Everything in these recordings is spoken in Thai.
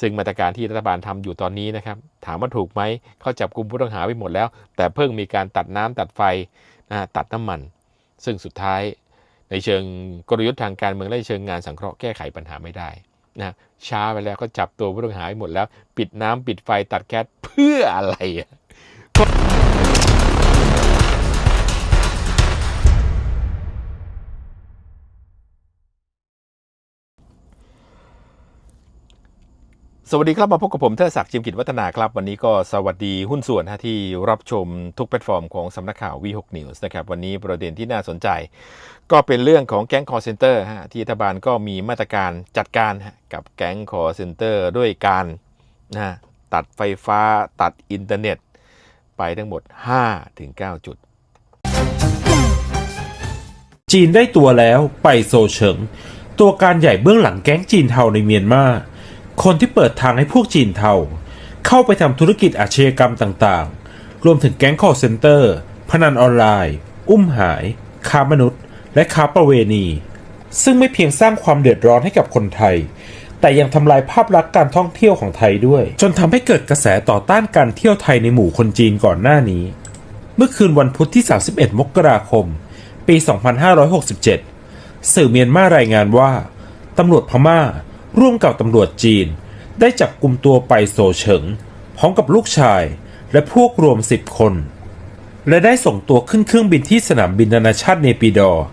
ซึ่งมาตรการที่รัฐบาลทำอยู่ตอนนี้นะครับ ถามว่าถูกไหมเขาจับกลุ่มผู้ต้องหาไปหมดแล้ว แต่เพิ่งมีการตัดน้ำตัดไฟนะตัดน้ำมัน ซึ่งสุดท้ายในเชิงกลยุทธ์ทางการเมืองและเชิงงานสังเคราะห์แก้ไขปัญหาไม่ได้นะช้าไปแล้วก็จับตัวผู้ต้องหาไว้หมดแล้ว ปิดน้ำปิดไฟตัดแก๊สเพื่ออะไรอะ สวัสดีครับมาพบกับผมเทศศักดิ์จิมกิจวัฒนาครับ วันนี้ก็สวัสดีหุ้นส่วนที่รับชมทุกแพลตฟอร์มของสำนักข่าว V6 News นะครับวันนี้ประเด็นที่น่าสนใจ ก็เป็นเรื่องของแก๊งคอร์เซนเตอร์ฮะที่รัฐบาลก็มีมาตรการจัดการกับแก๊งคอร์เซนเตอร์ด้วยการนะตัดไฟฟ้าตัดอินเทอร์เน็ต ไปทั้งหมด 5-9 จุด จีนได้ตัวแล้วไปโซเฉิง ตัวการใหญ่เบื้องหลังแก๊งจีนเทาในเมียนมา คนที่เปิดทางให้พวกจีนเทาเข้าไปทำธุรกิจอาชญากรรมต่างๆ รวมถึงแก๊งคอร์เซนเตอร์ พนันออนไลน์ อุ้มหาย ค้ามนุษย์ และค้าประเวณี ซึ่งไม่เพียงสร้างความเดือดร้อนให้กับคนไทย แต่ยังทำลายภาพลักษณ์การท่องเที่ยวของไทยด้วย จนทำให้เกิดกระแสต่อต้านการเที่ยวไทยในหมู่คนจีนก่อนหน้านี้ เมื่อคืนวันพุธที่ 31 มกราคม ปี 2567 สื่อเมียนมารายงานว่าตำรวจพม่า ร่วมกับตำรวจจีน ได้จับกลุ่มตัวไปโซเฉิง พร้อมกับลูกชายและพวกรวม10คน และได้ส่งตัวขึ้นเครื่องบินที่สนามบินนานาชาติเนปิดอร์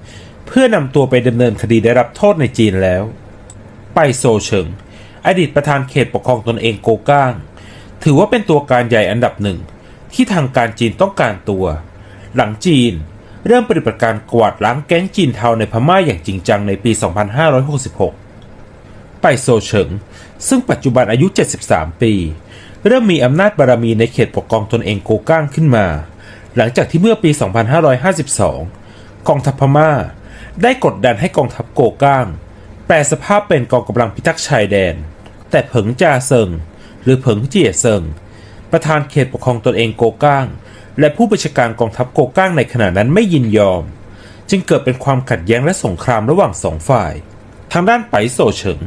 เพื่อนำตัวไปดำเนินคดีได้รับโทษในจีนแล้ว ไปโซเฉิง อดีตประธานเขตปกครองตนเองโกก้าง ถือว่าเป็นตัวการใหญ่อันดับหนึ่งที่ทางการจีนต้องการตัว หลังจีนเริ่มปฏิบัติการกวาดล้างแก๊งจีนเทาในพม่าอย่างจริงจังในปี 2566 ไปโซเฉิง ซึ่งปัจจุบันอายุ 73 ปี เริ่มมีอำนาจบารมีในเขตปกครองตนเองโกก้างขึ้นมา หลังจากที่เมื่อปี 2552 กองทัพพม่า ได้กดดันให้กองทัพโกก้าง แปลสภาพเป็นกองกำลังพิทักษ์ชายแดน แต่เผิงจาเซิง หรือเผิงเจียเซิง ประธานเขตปกครองตนเองโกก้าง และผู้บัญชาการกองทัพโกก้างในขณะนั้นไม่ยินยอม จึงเกิดเป็นความขัดแย้งและสงครามระหว่างสองฝ่ายทางด้านไปโซเฉิง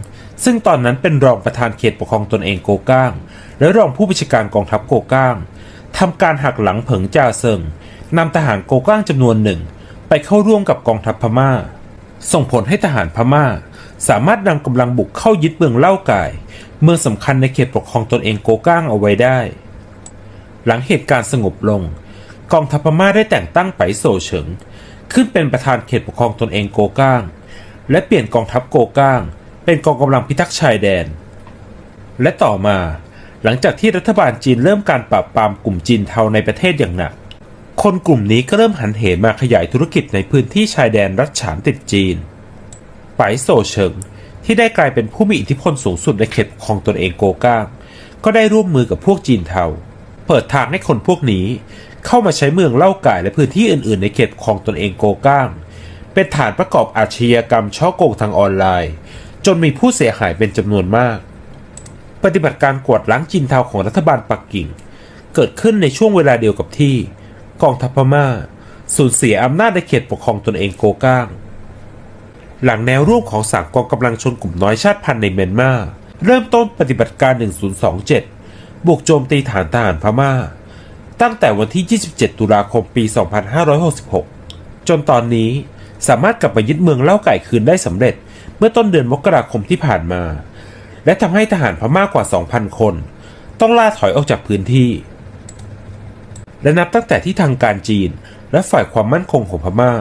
ซึ่งตอนนั้นเป็นรองประธานเขตปกครองตนเองโกก้าง และรองผู้บัญชาการกองทัพโกก้างทำการหักหลังเผิงจาเซิงนำทหารโกก้างจำนวนหนึ่ง ไปเข้าร่วมกับกองทัพพม่า ส่งผลให้ทหารพม่า สามารถนำกำลังบุกเข้ายึดเมืองเล่าก่าย เมืองสำคัญในเขตปกครองตนเองโกก้างเอาไว้ได้ หลังเหตุการณ์สงบลง กองทัพพม่าได้แต่งตั้งไปโซเฉิง ขึ้นเป็นประธานเขตปกครองตนเองโกก้าง และเปลี่ยนกองทัพโกก้าง เป็นกองกำลังพิทักษ์ชายแดน และต่อมาหลังจากที่รัฐบาลจีนเริ่มการปราบปรามกลุ่มจีนเทาในประเทศอย่างหนัก คนกลุ่มนี้ก็เริ่มหันเหมาขยายธุรกิจในพื้นที่ชายแดนรัชฉานติดจีนไปโซเฉิงที่ได้กลายเป็นผู้มีอิทธิพลสูงสุดในเขตปกครองตนเองโกก้าง ก็ได้ร่วมมือกับพวกจีนเทา เปิดทางให้คนพวกนี้ เข้ามาใช้เมืองเล่าก่ายและพื้นที่อื่น ๆ ในเขตปกครองตนเองโกก้าง เป็นฐานประกอบอาชญากรรมช่อโกงทางออนไลน์ จนมีผู้เสียหายเป็นจำนวนมาก ปฏิบัติการกวาดล้างจีนเทาของรัฐบาลปักกิ่ง เกิดขึ้นในช่วงเวลาเดียวกับที่ กองทัพพม่า สูญเสียอำนาจในเขตปกครองตนเองโกก้าง หลังแนวร่วมของสามกองกำลังชนกลุ่มน้อยชาติพันธุ์ในเมียนมาเริ่มต้นปฏิบัติการ 1027 บุกโจมตีฐานทหารพม่า ตั้งแต่วันที่ 27 ตุลาคมปี 2566 จนตอนนี้สามารถกลับมายึดเมืองเล่าไก่คืนได้สำเร็จ เมื่อต้นเดือนมกราคมที่ผ่านมา และทำให้ทหารพม่ากว่า 2,000 คน ต้องล่าถอยออกจากพื้นที่ และนับตั้งแต่ที่ทางการจีน และฝ่ายความมั่นคงของพม่า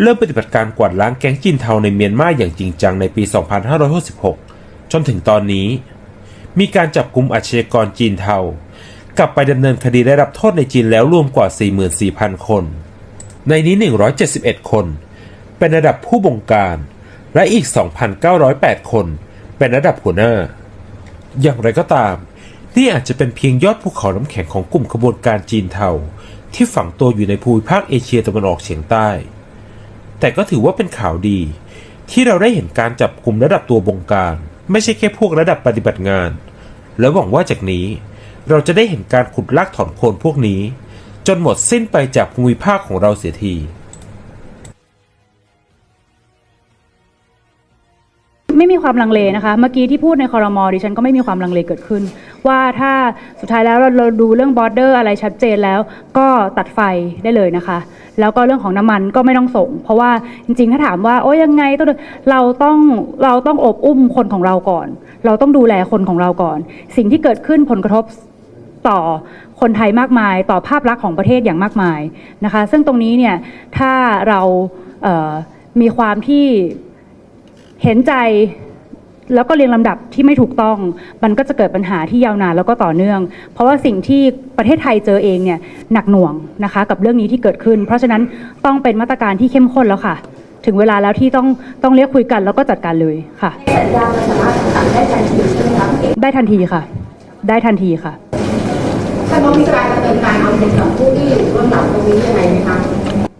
เริ่มปฏิบัติการกวาดล้างแก๊งจีนเทาในเมียนมาอย่างจริงจังในปี 2566 จนถึงตอนนี้ มีการจับกลุ่มอาชญากรจีนเทากลับไปดำเนินคดีได้รับโทษในจีนแล้วรวมกว่า 44,000 คน ในนี้ 171 คน เป็นระดับผู้บงการ และอีก 2,908 คน เป็นระดับหัวหน้า อย่างไรก็ตาม นี่อาจจะเป็นเพียงยอดภูเขาน้ำแข็งของกลุ่มขบวนการจีนเทา ที่ฝังตัวอยู่ในภูมิภาคเอเชียตะวันออกเฉียงใต้ แต่ก็ถือว่าเป็นข่าวดี ที่เราได้เห็นการจับกลุ่มระดับตัวบงการ ไม่ใช่แค่พวกระดับปฏิบัติงาน และหวังว่าจากนี้ เราจะได้เห็นการขุดลากถอนโคนพวกนี้ จนหมดสิ้นไปจากภูมิภาคของเราเสียที ไม่มีความลังเลนะคะ เมื่อกี้ที่พูดในคอรมอดิฉันก็ไม่มีความลังเลเกิดขึ้น ว่าถ้าสุดท้ายแล้วเราดูเรื่องบอร์เดอร์อะไรชัดเจนแล้ว ก็ตัดไฟได้เลยนะคะ แล้วก็เรื่องของน้ำมันก็ไม่ต้องส่ง เพราะว่าจริงๆ ถ้าถามว่าโอ้ยังไงต้องเราต้องเราต้องอบอุ้มคนของเราก่อน เราต้องดูแลคนของเราก่อน สิ่งที่เกิดขึ้นผลกระทบต่อคนไทยมากมาย ต่อภาพลักษณ์ของประเทศอย่างมากมายนะคะ ซึ่งตรงนี้เนี่ยถ้าเรามีความที่ เห็นใจแล้วก็เรียงลำดับที่ไม่ถูกต้อง มันก็จะเกิดปัญหาที่ยาวนานแล้วก็ต่อเนื่อง เพราะว่าสิ่งที่ประเทศไทยเจอเองเนี่ยหนักหน่วงนะคะ กับเรื่องนี้ที่เกิดขึ้น เพราะฉะนั้นต้องเป็นมาตรการที่เข้มข้นแล้วค่ะ ถึงเวลาแล้วที่ต้องต้องเรียกคุยกันแล้วก็จัดการเลยค่ะสัญญาสามารถได้ทันทีใช่ไหมคะพี่เอกได้ทันทีค่ะ ได้ทันทีค่ะท่านต้องมีการดำเนินการเอาผิดกับผู้ที่อยู่เบื้องหลังตรงนี้ยังไงไหมคะ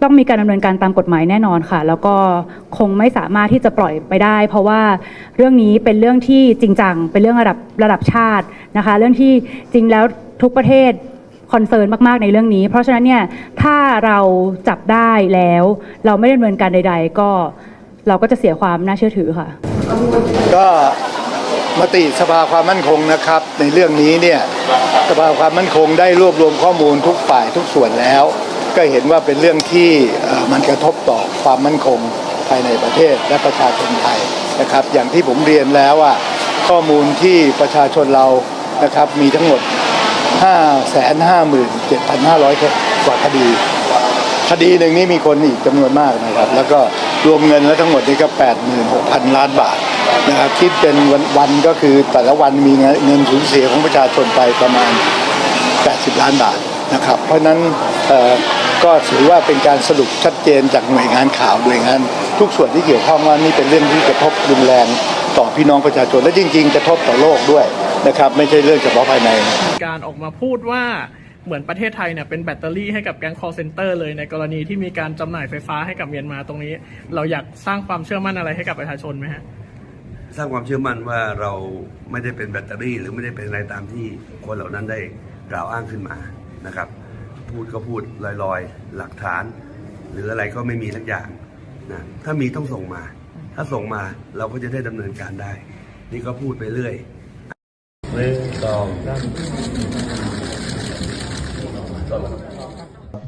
ต้องมีการดำเนินการตามกฎหมายแน่นอนค่ะ แล้วก็คงไม่สามารถที่จะปล่อยไปได้ เพราะว่าเรื่องนี้เป็นเรื่องที่จริงจังเป็นเรื่องระดับระดับชาตินะคะ เรื่องที่จริงแล้วทุกประเทศคอนเซิร์นมากๆในเรื่องนี้ เพราะฉะนั้นเนี่ยถ้าเราจับได้แล้ว เราไม่ดำเนินการใด ๆ ก็เราก็จะเสียความน่าเชื่อถือค่ะ ก็มติสภาความมั่นคงนะครับ ในเรื่องนี้เนี่ยสภาความมั่นคงได้รวบรวมข้อมูลทุกฝ่ายทุกส่วนแล้ว ก็เห็นว่าเป็นเรื่องที่มันกระทบต่อความมั่นคงภายในประเทศและประชาชนไทยนะครับ อย่างที่ผมเรียนแล้วว่าข้อมูลที่ประชาชนเรานะครับมีทั้งหมด 557,500 กว่าคดี คดีหนึ่งนี่มีคนอีกจำนวนมากนะครับ แล้วก็รวมเงินแล้วทั้งหมดนี่ก็ 86,000 ล้านบาทนะครับคิดเป็นวันวันก็คือแต่ละวันมีเงินสูญเสียของประชาชนไปประมาณ 80 ล้านบาทนะครับ เพราะนั้น ก็ถือว่าเป็นการสรุปชัดเจนจากหน่วยงานข่าวหน่วยงาน ทุกส่วนที่เกี่ยวข้องว่านี่เป็นเรื่องที่กระทบรุนแรงต่อพี่น้องประชาชนและจริง ๆ กระทบต่อโลกด้วยนะครับ ไม่ใช่เรื่องเฉพาะภายใน การออกมาพูดว่าเหมือนประเทศไทยเนี่ยเป็นแบตเตอรี่ให้กับแก๊ง call center เลยในกรณีที่มีการจำหน่ายไฟฟ้าให้กับเมียนมาตรงนี้ เราอยากสร้างความเชื่อมั่นอะไรให้กับประชาชนไหมฮะสร้างความเชื่อมั่นว่าเราไม่ได้เป็นแบตเตอรี่ หรือไม่ได้เป็นอะไรตามที่คนเหล่านั้นได้กล่าวอ้างขึ้นมานะครับ พูดก็พูดลอยๆ หลักฐาน หรืออะไรก็ไม่มีทักอย่างนะถ้ามีต้องส่งมา ถ้าส่งมาเราก็จะได้ดำเนินการได้ นี่ก็พูดไปเรื่อยหนึ่งสอง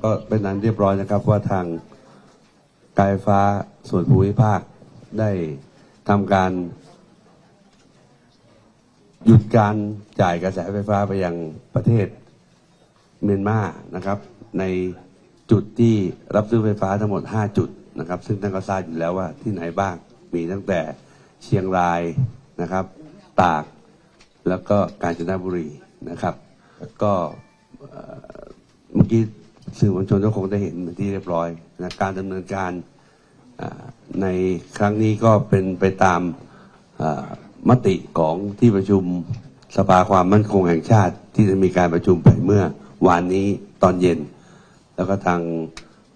ก็เป็นนั้นเรียบร้อยนะครับว่าทางการไฟฟ้าส่วนภูมิภาคได้ทำการ หยุดการจ่ายกระแสไฟฟ้าไปยังประเทศ เมียนมานะครับ ในจุดที่รับซื้อไฟฟ้าทั้งหมด 5 จุดนะครับ ซึ่งท่านก็ทราบอยู่แล้วว่าที่ไหนบ้างมีตั้งแต่เชียงรายนะครับ ตากแล้วก็กาญจนบุรีนะครับก็เอ่อเมื่อกี้สื่อมวลชนก็คงได้เห็นเป็นที่เรียบร้อยนะการดำเนินการในครั้งนี้ก็เป็นไปตามมติของที่ประชุมสภาความมั่นคงแห่งชาติที่จะมีการประชุมไปเมื่อ วานนี้ตอนเย็น แล้วก็ทาง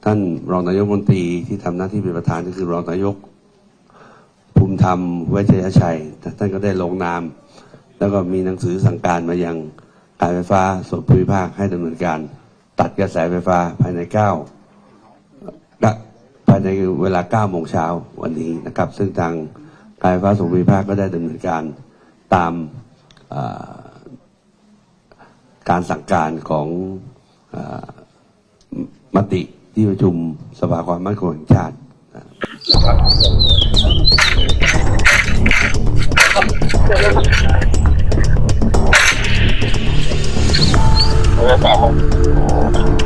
ท่านรองนายกมนตรีที่ทำหน้าที่เป็นประธานก็คือรองนายก ภูมิธรรมเวชยชัยท่านก็ได้ลงนาม แล้วก็มีหนังสือสั่งการมายังการไฟฟ้าส่วนภูมิภาคให้ดำเนินการ ตัดกระแสไฟฟ้าภายใน9ก็ภายในเวลา9โมงเช้าวันนี้นะครับ ซึ่งทางการไฟฟ้าส่วนภูมิภาคก็ได้ดำเนินการตามอ่อ การสั่งการของอมติที่ประชุมสภาความมั่นคงแห่งชาติวับ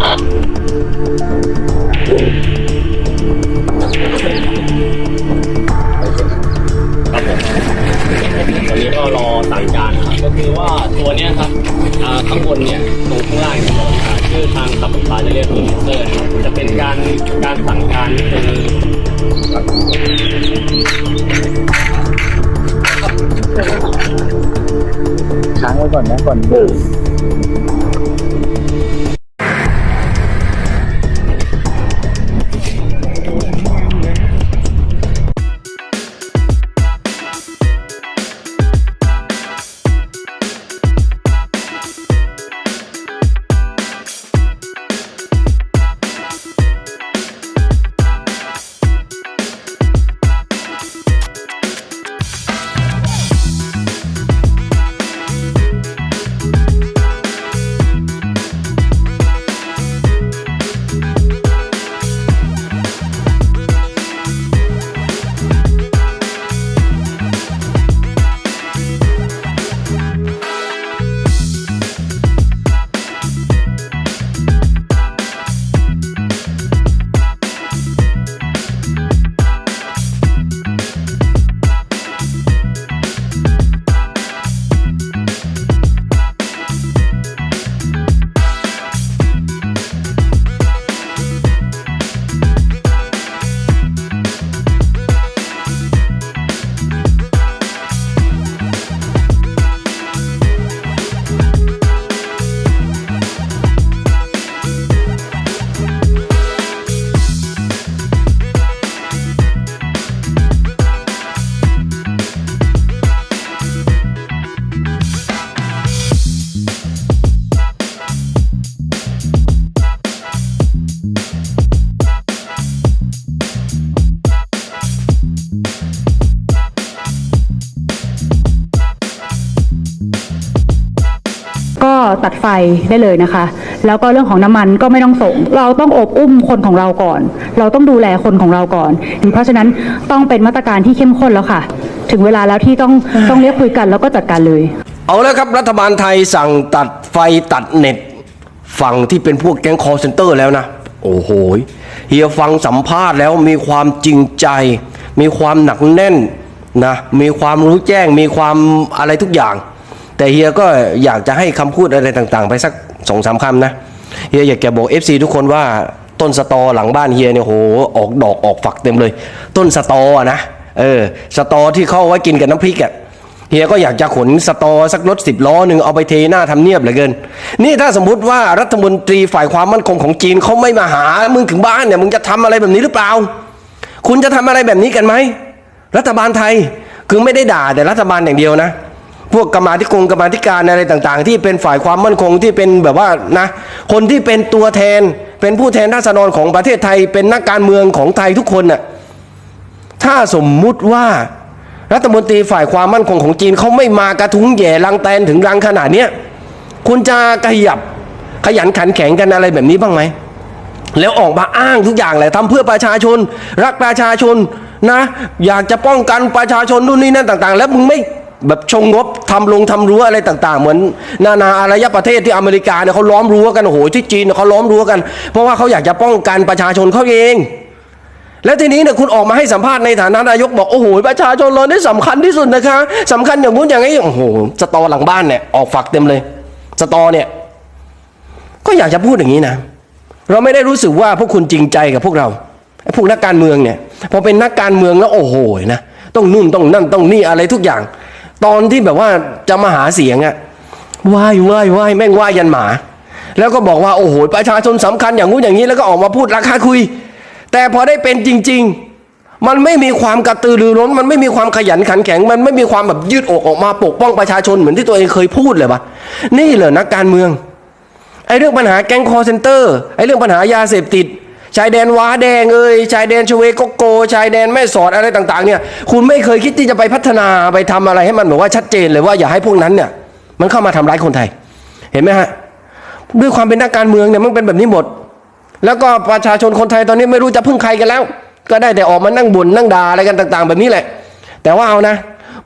ไฟได้เลยนะคะ แล้วก็เรื่องของน้ำมันก็ไม่ต้องส่ง เราต้องอบอุ้มคนของเราก่อน เราต้องดูแลคนของเราก่อน เพราะฉะนั้นต้องเป็นมาตรการที่เข้มข้นแล้วค่ะ ถึงเวลาแล้วที่ต้องต้องเรียกคุยกันแล้วก็จัดการเลย เอาแล้วครับรัฐบาลไทยสั่งตัดไฟตัดเน็ตฝั่งที่เป็นพวกแก๊งคอร์เซนเตอร์แล้วนะโอ้โหเฮียฟังสัมภาษณ์แล้วมีความจริงใจ มีความหนักแน่นนะมีความรู้แจ้งมีความอะไรทุกอย่าง แต่เฮียก็อยากจะให้คำพูดอะไรต่างๆ ไปสักสองสามคำนะเฮียอยากจะบอก FC ทุกคนว่าต้นสตอหลังบ้านเฮียเนี่ยโหออกดอกออกฝักเต็มเลย ต้นสตออะนะเออสตอที่เขาเอาไว้กินกับน้ำพริกอะเฮียก็อยากจะขนสตอสักรถสิบล้อหนึ่งเอาไปเทหน้าทำเนียบเหลือเกิน นี่ถ้าสมมุติว่ารัฐมนตรีฝ่ายความมั่นคงของจีนเขาไม่มาหามึงถึงบ้านเนี่ยมึงจะทำอะไรแบบนี้หรือเปล่า คุณจะทำอะไรแบบนี้กันไหมรัฐบาลไทยคือไม่ได้ด่าแต่รัฐบาลอย่างเดียวนะ พวกกรรมาธิกงกรรมาธิการอะไรต่างๆ ที่เป็นฝ่ายความมั่นคงที่เป็นแบบว่านะคนที่เป็นตัวแทนเป็นผู้แทนราษฎรของประเทศไทย เป็นนักการเมืองของไทยทุกคนน่ะถ้าสมมุติว่ารัฐมนตรีฝ่ายความมั่นคงของจีนเขาไม่มากระทุ้งแย่รังแตนถึงรังขนาดเนี้ยคุณจะขยับขยันขันแข็งกันอะไรแบบนี้บ้างไหม แล้วออกมาอ้างทุกอย่างแหละทำเพื่อประชาชน รักประชาชนนะ อยากจะป้องกันประชาชนนู่นนี่นั่นต่าง ๆ แล้วมึงไม่ แบบชงงบทำลงทำรั้วอะไรต่าง ๆ เหมือน นานาอารยประเทศที่อเมริกาเนี่ยเขาล้อมรั้วกันโอ้โหที่จีนเขาล้อมรั้วกัน เพราะว่าเขาอยากจะป้องกันประชาชนเขาเอง แล้วทีนี้เนี่ยคุณออกมาให้สัมภาษณ์ในฐานะนายกบอกโอ้โหประชาชนเรานี่สำคัญที่สุดนะคะสำคัญอย่างงู้นอย่างนี้โอ้โหสตอหลังบ้านเนี่ยออกฝักเต็มเลย สตอเนี่ย ก็อยากจะพูดอย่างนี้นะ เราไม่ได้รู้สึกว่าพวกคุณจริงใจกับพวกเราไอ้พวกนักการเมืองเนี่ยพอเป็นนักการเมืองแล้วโอ้โหนะต้องนู่นต้องนั่นต้องนี่อะไรทุกอย่าง ตอนที่แบบว่าจะมาหาเสียงอะไหว้ไหว้ไหว้แม่งไหว้ยันหมา แล้วก็บอกว่าโอ้โหประชาชนสำคัญอย่างงู้นอย่างนี้แล้วก็ออกมาพูดราคาคุย แต่พอได้เป็นจริง ๆ มันไม่มีความกระตือรือร้น มันไม่มีความขยันขันแข็ง มันไม่มีความแบบยืดอกออกมาปกป้องประชาชนเหมือนที่ตัวเองเคยพูดเลยปะนี่เหรอนักการเมืองไอ้เรื่องปัญหาแก๊งคอร์เซนเตอร์ไอ้เรื่องปัญหายาเสพติด ชายแดนว้าแดงเอ้ยชายแดนชเวโกโก ชายแดนแม่สอดอะไรต่างๆเนี่ยคุณไม่เคยคิดที่จะไปพัฒนาไปทำอะไรให้มันแบบว่าชัดเจนเลยว่าอย่าให้พวกนั้นเนี่ยมันเข้ามาทำร้ายคนไทย เห็นไหมฮะด้วยความเป็นนักการเมืองเนี่ยมันเป็นแบบนี้หมด แล้วก็ประชาชนคนไทยตอนนี้ไม่รู้จะพึ่งใครกันแล้ว ก็ได้แต่ออกมานั่งบ่นนั่งด่าอะไรกันต่าง ๆ แบบนี้แหละ แต่ว่าเอานะ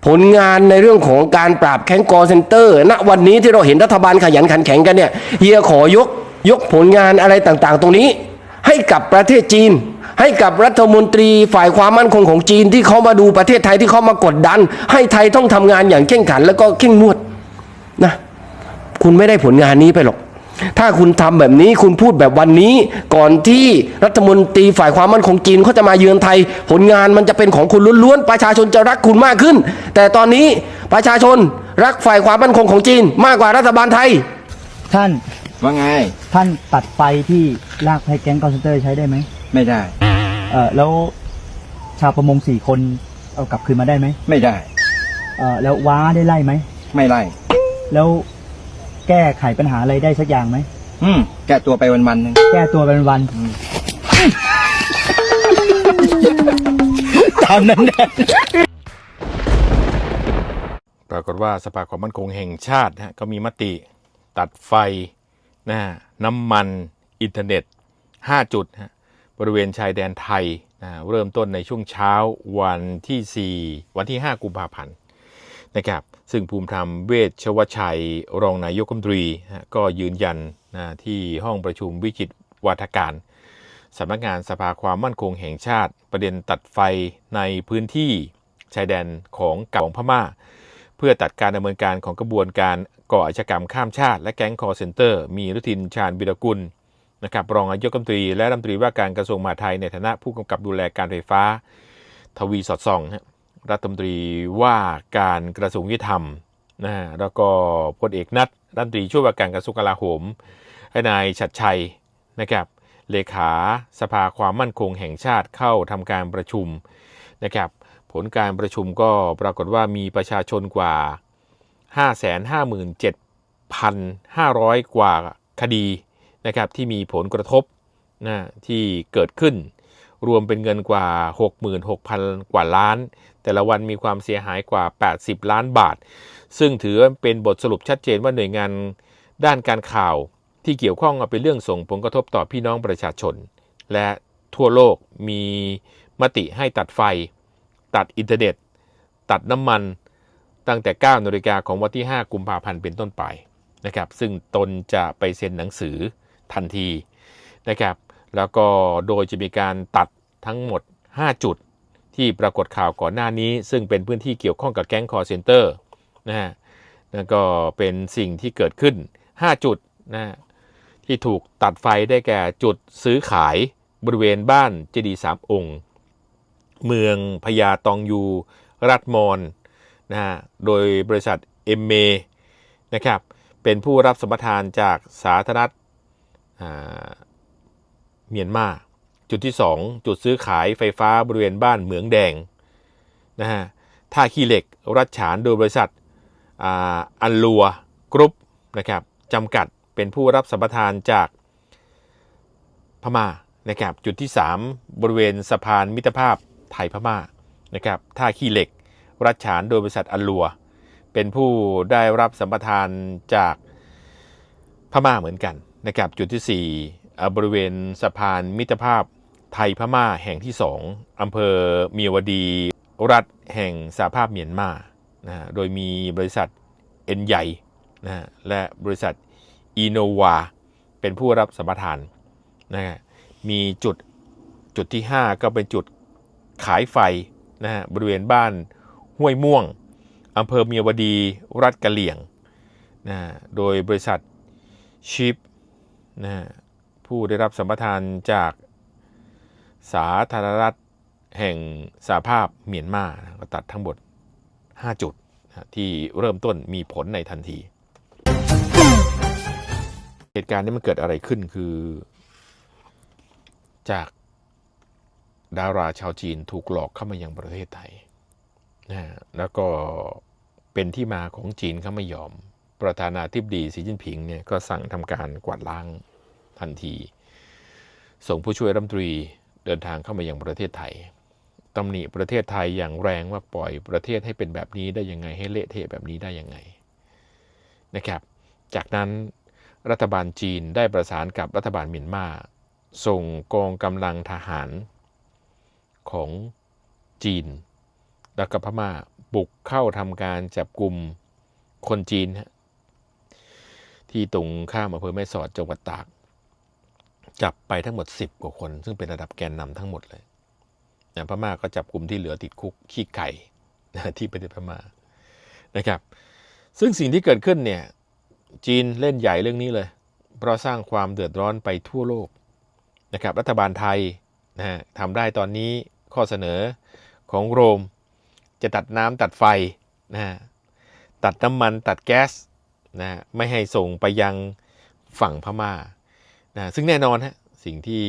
ผลงานในเรื่องของการปราบแข้งกอเซนเตอร์ ณวันนี้ที่เราเห็นรัฐบาลขยันขันแข็งกันเนี่ยเฮียขอยกยกผลงานอะไรต่างๆ ตรงนี้ ให้กับประเทศจีน ให้กับรัฐมนตรีฝ่ายความมั่นคงของจีนที่เขามาดูประเทศไทยที่เขามากดดัน ให้ไทยต้องทำงานอย่างเข้มขัน แล้วก็เข้มงวดนะคุณไม่ได้ผลงานนี้ไปหรอกถ้าคุณทำแบบนี้คุณพูดแบบวันนี้ ก่อนที่รัฐมนตรีฝ่ายความมั่นคงจีนเขาจะมาเยือนไทย ผลงานมันจะเป็นของคุณล้วนๆประชาชนจะรักคุณมากขึ้น แต่ตอนนี้ประชาชนรักฝ่ายความมั่นคงของจีน มากกว่ารัฐบาลไทย ท่าน ว่าไง ท่านตัดไฟที่ลากให้แก๊งคอนเซนเตอร์ใช้ได้ไหมไม่ได้ เออแล้วชาวประมงสี่คนเอากลับคืนมาได้ไหมไม่ได้ เออแล้วว้าได้ไล่ไหม ไม่ไล่ แล้วแก้ไขปัญหาอะไรได้สักอย่างไหม อืม แกะตัวไปวันวันๆหนึ่งแก้ตัวเป็นวันตามนั้นแหละ ปรากฏว่าสภาความมั่นคงแห่งชาตินะฮะก็มีมติตัดไฟ นะน้ำมันอินเทอร์เน็ต 5 จุดฮะบริเวณชายแดนไทยนะเริ่มต้นในช่วงเช้าวันที่ 4 วันที่ 5 กุมภาพันธ์นะครับซึ่งภูมิธรรมเวชชวชัย รองนายกรัฐมนตรีก็ยืนยันนะที่ห้องประชุมวิจิตวาทการสำนักงานสภาความมั่นคงแห่งชาติ ประเด็นตัดไฟในพื้นที่ชายแดนของเก่าของพม่า เพื่อตัดการดำเนินการของกระบวนการ ก่ออาชญากรรมข้ามชาติและแก๊งคอร์เซนเตอร์ มีรุทินชาญวิรกุลนะครับรองนายกรัฐมนตรีและรัฐมนตรีว่าการกระทรวงมหาดไทยในฐานะผู้กำกับดูแลการไฟฟ้า ทวีสอดส่องรัฐมนตรีว่าการกระทรวงยุติธรรมนะฮะแล้วก็พลเอกนัทรัฐมนตรีช่วยว่าการกระทรวงกลาโหมนายชัดชัยนะครับเลขาสภาความมั่นคงแห่งชาติเข้าทำการประชุมนะครับผลการประชุมก็ปรากฏว่ามีประชาชนกว่า 557,500 กว่าคดีนะครับที่มีผลกระทบนะที่เกิดขึ้น รวมเป็นเงินกว่า 66,000 กว่าล้าน แต่ละวันมีความเสียหายกว่า 80 ล้านบาท ซึ่งถือเป็นบทสรุปชัดเจนว่าหน่วยงานด้านการข่าวที่เกี่ยวข้องกับเป็นเรื่องส่งผลกระทบต่อพี่น้องประชาชน และทั่วโลกมีมติให้ตัดไฟ ตัดอินเทอร์เน็ต ตัดน้ำมัน ตั้งแต่ 9นาฬิกาของวันที่ 5 กุมภาพันธ์เป็นต้นไปนะครับซึ่งตนจะไปเซ็นหนังสือทันทีนะครับแล้วก็โดยจะมีการตัดทั้งหมด 5 จุดที่ปรากฏข่าวก่อนหน้านี้ ซึ่งเป็นพื้นที่เกี่ยวข้องกับแก๊งคอร์เซนเตอร์นะฮะแล้วก็เป็นสิ่งที่เกิดขึ้น 5 จุดนะฮะที่ถูกตัดไฟได้แก่จุดซื้อขายบริเวณบ้านเจดีสามองค์ เมืองพญาตองยูรัฐมอน นะฮะโดยบริษัทเอ็มเมนะครับเป็นผู้รับสัมปทานจากสาธารณรัฐเมียนมาจุดที่ 2 จุดซื้อขายไฟฟ้าบริเวณบ้านเหมืองแดงนะฮะท่าขี้เหล็กรัชฉานโดยบริษัทอันลัวกรุ๊ปนะครับจำกัดเป็นผู้รับสัมปทานจากพม่านะครับจุดที่ 3 บริเวณสะพานมิตรภาพไทยพม่านะครับท่าขี้เหล็ก รัชฉานโดยบริษัทอัลลัว เป็นผู้ได้รับสัมปทานจากพม่าเหมือนกันนะครับจุดที่4อ่บริเวณสะพานมิตรภาพไทยพม่าแห่งที่ 2อำเภอเมียวดี รัฐแห่งสหภาพเมียนมานะโดยมีบริษัทเอ็นใหญ่นะและบริษัทอีโนวาเป็นผู้รับสัมปทานนะฮะมีจุดจุดที่ 5 ก็เป็นจุดขายไฟนะฮะบริเวณบ้าน ห้วยม่วงอำเภอเมียวดีรัฐกะเหลี่ยงนะโดยบริษัทชิปนะผู้ได้รับสัมปทานจากสาธารณรัฐแห่งสหภาพเมียนมาก็ตัดทั้งหมด 5 จุดนะที่เริ่มต้นมีผลในทันที เหตุการณ์นี้มันเกิดอะไรขึ้นคือ จากดาราชาวจีนถูกหลอกเข้ามายังประเทศไทย นะแล้วก็เป็นที่มาของจีนเขาไม่ยอม ประธานาธิบดีสีจิ้นผิงเนี่ยก็สั่งทำการกวาดล้างทันที ส่งผู้ช่วยรัฐมนตรีเดินทางเข้ามายังประเทศไทยตำหนิประเทศไทยอย่างแรงว่าปล่อยประเทศให้เป็นแบบนี้ได้ยังไงให้เละเทะแบบนี้ได้ยังไงนะครับ จากนั้นรัฐบาลจีนได้ประสานกับรัฐบาลเมียนมาส่งกองกำลังทหารของจีน และกับพม่าบุกเข้าทำการจับกลุ่มคนจีน ที่ตรงข้ามอำเภอแม่สอดจังหวัดตาก จับไปทั้งหมด 10 กว่าคน ซึ่งเป็นระดับแกนนำทั้งหมดเลยนะพม่าก็จับกลุ่มที่เหลือติดคุกขี้ไก่ที่ประเทศพม่านะครับ ซึ่งสิ่งที่เกิดขึ้นเนี่ยจีนเล่นใหญ่เรื่องนี้เลย เพราะสร้างความเดือดร้อนไปทั่วโลกนะครับ รัฐบาลไทยนะฮะทำได้ตอนนี้ข้อเสนอของโรม จะตัดน้ำตัดไฟนะฮะตัดน้ำมันตัดแก๊สนะฮะไม่ให้ส่งไปยังฝั่งพม่านะซึ่งแน่นอนฮะสิ่งที่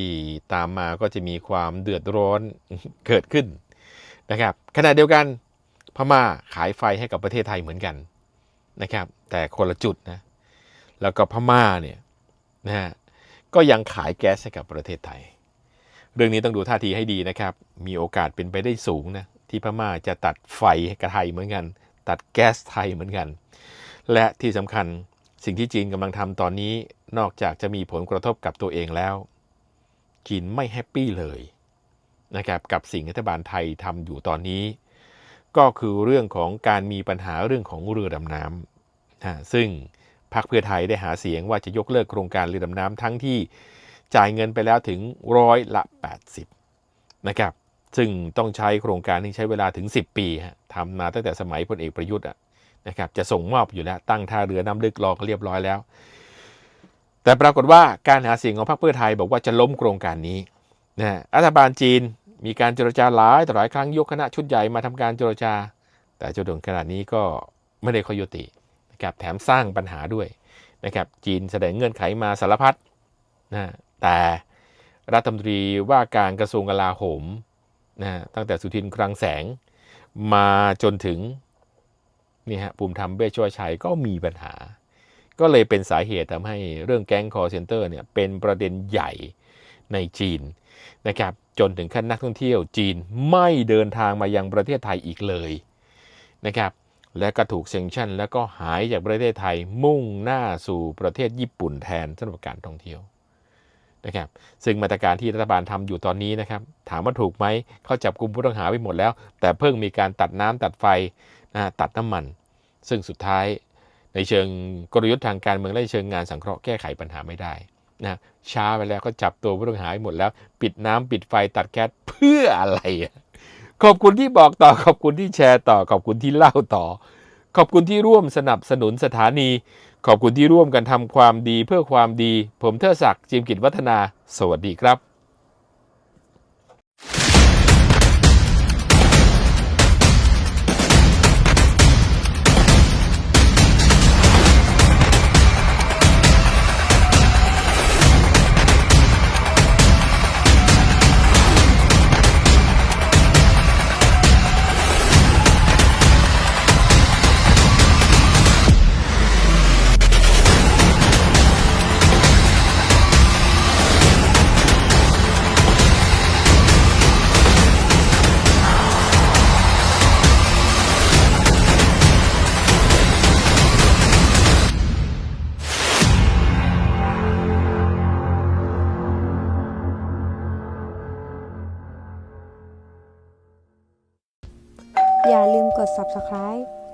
ตามมาก็จะมีความเดือดร้อนเกิดขึ้นนะครับขณะเดียวกันพม่าขายไฟให้กับประเทศไทยเหมือนกันนะครับ แต่คนละจุดนะแล้วก็พม่าเนี่ยนะฮะก็ยังขายแก๊สให้กับประเทศไทย เรื่องนี้ต้องดูท่าทีให้ดีนะครับ มีโอกาสเป็นไปได้สูงนะ ที่พม่าจะตัดไฟกับไทยเหมือนกัน ตัดแก๊สไทยเหมือนกัน และที่สำคัญสิ่งที่จีนกำลังทำตอนนี้นอกจากจะมีผลกระทบกับตัวเองแล้ว จีนไม่แฮปปี้เลยนะครับกับสิ่งรัฐบาลไทยทำอยู่ตอนนี้ ก็คือเรื่องของการมีปัญหาเรื่องของเรือดำน้ำนะซึ่งพรรคเพื่อไทยได้หาเสียงว่าจะยกเลิกโครงการเรือดำน้ำทั้งที่จ่ายเงินไปแล้วถึงร้อยละ 80 นะครับ ซึ่งต้องใช้โครงการที่ใช้เวลาถึง 10 ปีทำมาตั้งแต่สมัยพลเอกประยุทธ์นะครับจะส่งมอบอยู่แล้วตั้งท่าเรือน้ำลึกรอก็เรียบร้อยแล้ว แต่ปรากฏว่าการหาเสียงของพรรคเพื่อไทยบอกว่าจะล้มโครงการนี้นะรัฐบาลจีนมีการเจรจาหลายต่อหลายครั้งยกคณะชุดใหญ่มาทำการเจรจา แต่จนถึงขนาดนี้ก็ไม่ได้ข้อยุตินะครับแถมสร้างปัญหาด้วยนะครับจีนแสดงเงื่อนไขมาสารพัดนะแต่รัฐมนตรีว่าการกระทรวงกลาโหม นะตั้งแต่สุทินคลังแสง มาจนถึงนี่ฮะภูมิธรรมเวชชวชัยก็มีปัญหา ก็เลยเป็นสาเหตุทำให้เรื่องแก๊งคอร์เซนเตอร์เนี่ยเป็นประเด็นใหญ่ในจีนนะครับจนถึงขั้นนักท่องเที่ยวจีนไม่เดินทางมายังประเทศไทยอีกเลยนะครับและก็ถูกเซ็งชั่น แล้วก็หายจากประเทศไทยมุ่งหน้าสู่ประเทศญี่ปุ่นแทนสำหรับการท่องเที่ยว นะครับซึ่งมาตรการที่รัฐบาลทำอยู่ตอนนี้นะครับถามว่าถูกไหมเขาจับกลุ่มผู้ต้องหาไปหมดแล้ว แต่เพิ่งมีการตัดน้ำตัดไฟนะตัดน้ำมัน ซึ่งสุดท้ายในเชิงกลยุทธ์ทางการเมืองและเชิงงานสังเคราะห์แก้ไขปัญหาไม่ได้นะช้าไปแล้วก็จับตัวผู้ต้องหาไปหมดแล้ว ปิดน้ำปิดไฟตัดแก๊สเพื่ออะไร ขอบคุณที่บอกต่อขอบคุณที่แชร์ต่อขอบคุณที่เล่าต่อ ขอบคุณที่ร่วมสนับสนุนสถานี ขอบคุณที่ร่วมกันทำความดีเพื่อความดี ผมเทอศักดิ์จิมกิจวัฒนา สวัสดีครับ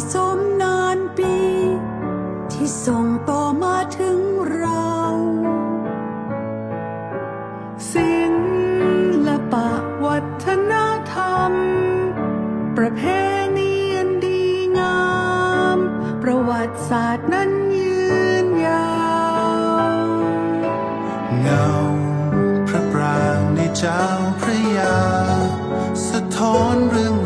ที่สมนานปี ที่ส่งต่อมาถึงเราศิลปะวัฒนธรรม ประเพณีอันดีงาม ประวัติศาสตร์นั้นยืนยาวเงาพระปรางในเจ้าพระยา สะท้อนเรื่อง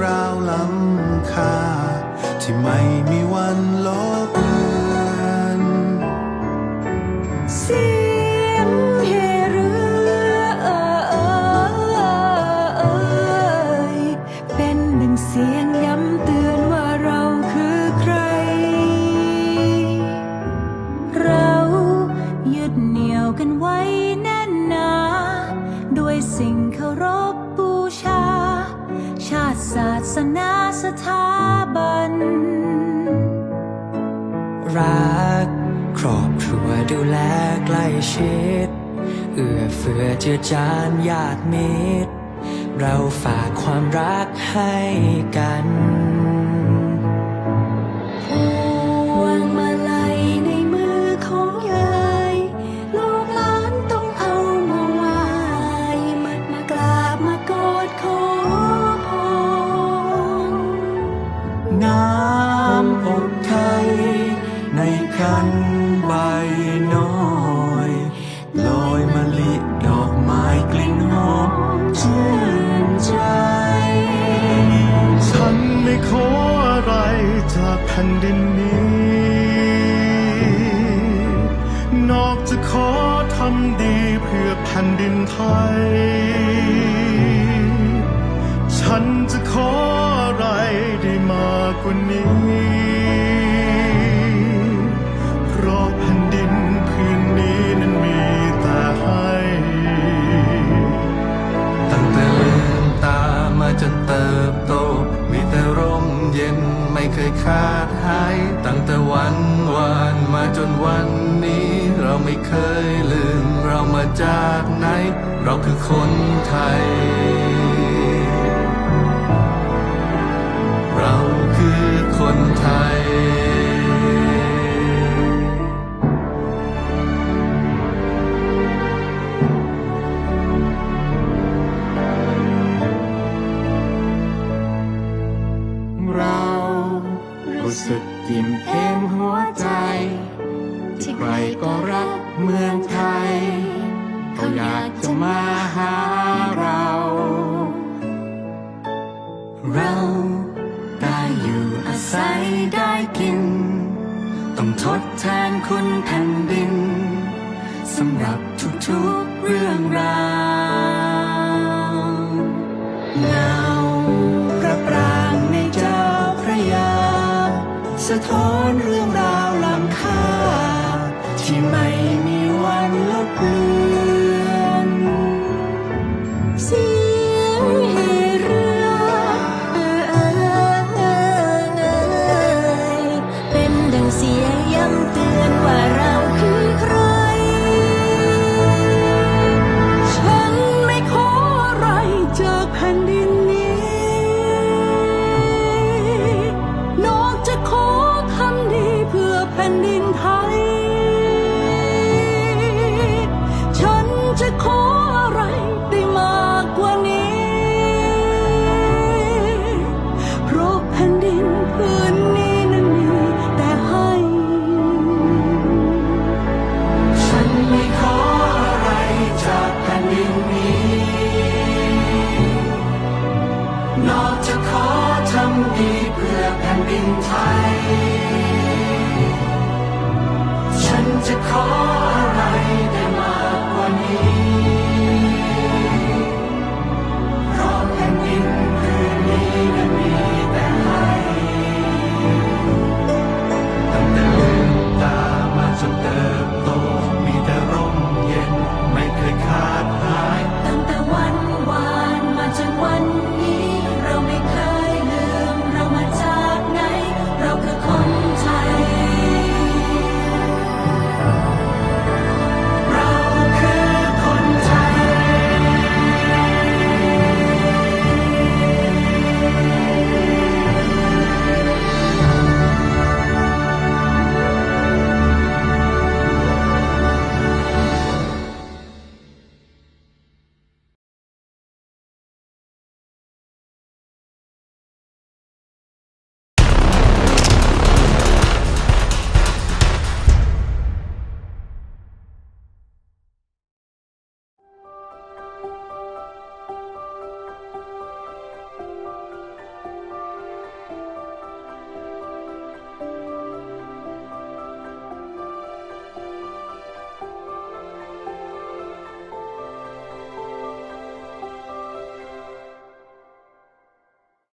เจือจานญาติมิตร เราฝากความรักให้กัน heart. ใสได้กิน ต้องทดแทนคุณแผ่นดินสำหรับทุกๆเรื่องราวเงาพระปรางในเจ้าพระยา สะท้อน